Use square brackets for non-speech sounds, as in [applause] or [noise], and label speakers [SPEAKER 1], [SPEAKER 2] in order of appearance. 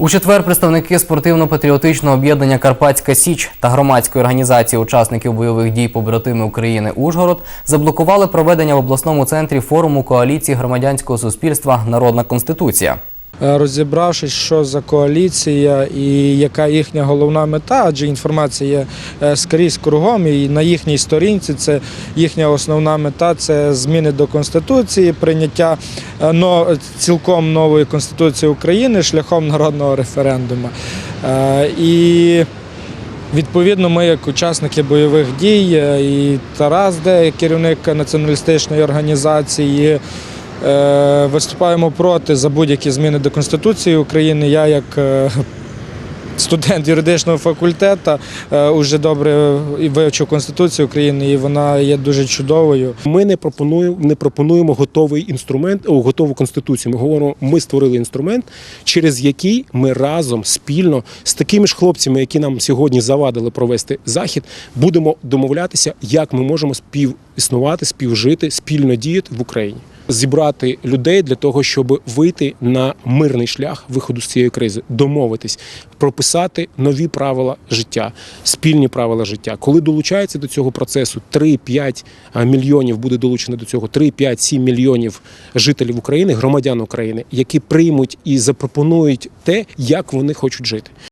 [SPEAKER 1] У четвер представники спортивно-патріотичного об'єднання Карпатська Січ та громадської організації учасників бойових дій побратими України Ужгород заблокували проведення в обласному центрі форуму коаліції громадянського суспільства Народна Конституція.
[SPEAKER 2] Е, розібравшись, що за коаліція і яка їхня головна мета, адже інформація є е, скрізь кругом, і на їхній сторінці це їхня основна мета це зміни до конституції, прийняття е, цілком нової конституції України шляхом народного референдуму. І Відповідно, ми, як учасники бойових дій, і Тарас, де керівник націоналістичної організації, виступаємо проти за будь-які зміни до Конституції України. Я, як е, [laughs] студент юридичного факультету, е, уже добре вивчив Конституцію України, і вона є дуже чудовою.
[SPEAKER 3] Ми не пропонуємо не пропонуємо готовий інструмент, о, готову конституцію. Ми говоримо, ми створили інструмент, через який ми разом спільно з такими ж хлопцями, які нам сьогодні завадили провести захід, будемо домовлятися, як ми можемо співіснувати, співжити, спільно діяти в Україні. Зібрати людей для того, щоб вийти на мирний шлях виходу з цієї кризи, домовитись, прописати нові правила життя, спільні правила життя. Коли долучається до цього процесу 3-5 мільйонів буде долучено до цього 3-5-7 мільйонів жителів України, громадян України, які приймуть і запропонують те, як вони хочуть жити.